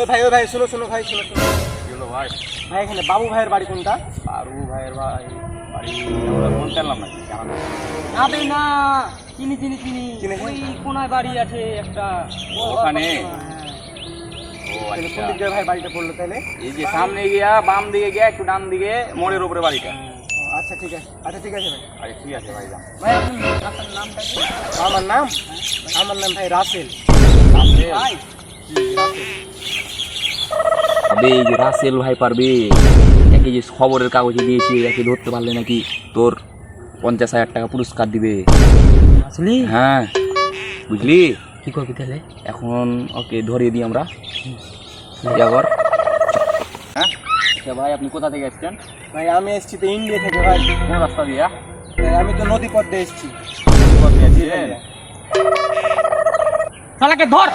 ওই ভাই ওই ভাই শুনো শুনো ভাই শুনো শুনো। হলো ভাই? ভাই এখানে বাবু ভাইয়ের বাড়ি কোনটা? পারু ভাইয়ের ভাই বাড়ি আমরা ফোন জানা। আবে না চিনি চিনি চিনি? ওই কোনায় বাড়ি আছে একটা। ওখানে? হ্যাঁ। কোন আচ্ছা ভাই বাড়িটা পড়ল তাহলে? এই যে সামনে গিয়া বাম দিকে গিয়া একটু ডান দিকে মোড়ের উপরে বাড়িটা। আচ্ছা ঠিক আছে। আচ্ছা ঠিক আছে ভাই। আরে ঠিক আছে ভাই যান ভাই আপনি আপনার নামটা কি? আমার নাম? আমার নাম ভাই রাসেল। ভাই। আবে এই যে রাসেল ভাই পারবে। একে যে খবরের কাগজে দিয়েছি একে ধরতে পারলে নাকি তোর পঞ্চাশ হাজার টাকা পুরস্কার দিবে। আসলি? হ্যাঁ। বুঝলি? কি করবি তাহলে? এখন ওকে ধরিয়ে দিই আমরা। হ্যাঁ? আচ্ছা ভাই আপনি কোথা থেকে এসছেন? ভাই আমি এসেছি তো ইন্ডিয়া থেকে ভাই। কোন রাস্তা দিয়া? আমি তো নদী পথ দিয়ে এসেছি কোথা দিয়ে? শালাকে ধর!